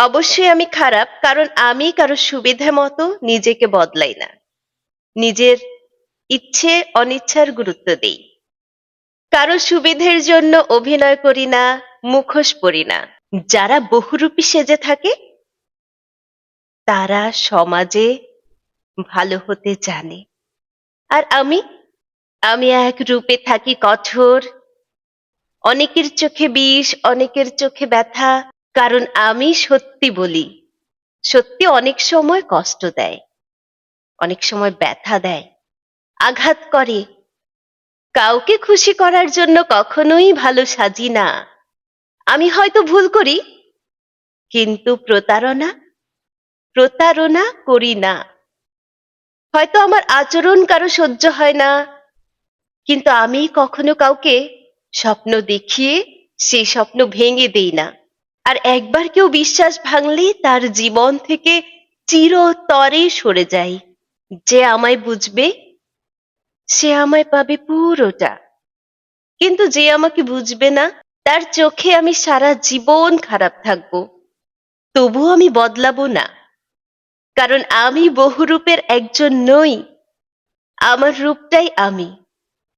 অবশ্যই আমি খারাপ, কারণ আমি কারও সুবিধা মতো নিজেকে বদলাই না। নিজের ইচ্ছে, অনিচ্ছার গুরুত্ব দেই। কারও সুবিধের জন্য অভিনয় করি না, মুখোশ পড়ি না। যারা বহুরূপী সেজে থাকে, তারা সমাজে ভালো হতে জানে। আর আমি আমি এক রূপে থাকি কঠোর, অনেকের চোখে বিষ, অনেকের চোখে ব্যথা কারণ আমি সত্যি বলি, সত্যি অনেক সময় কষ্ট দেয়, অনেক সময় ব্যথা দেয়, আঘাত করে। কাউকে খুশি করার জন্য কখনোই ভালো সাজি না। আমি হয়তো ভুল করি, কিন্তু প্রতারণা প্রতারণা করি না। হয়তো আমার আচরণ কারও সহ্য হয় না, কিন্তু আমি কখনো কাউকে স্বপ্ন দেখিয়ে সেই স্বপ্ন ভেঙে দেই না। আর একবার কেউ বিশ্বাস ভাঙলে তার জীবন থেকে চিরতরে সরে যাই যে আমায় বুঝবে, সে আমায় পাবে পুরোটা। কিন্তু যে আমাকে বুঝবে না, তার চোখে আমি সারা জীবন খারাপ থাকব। তবু আমি বদলাবো না। কারণ আমি বহুরূপের একজন নই, আমার রূপটাই আমি।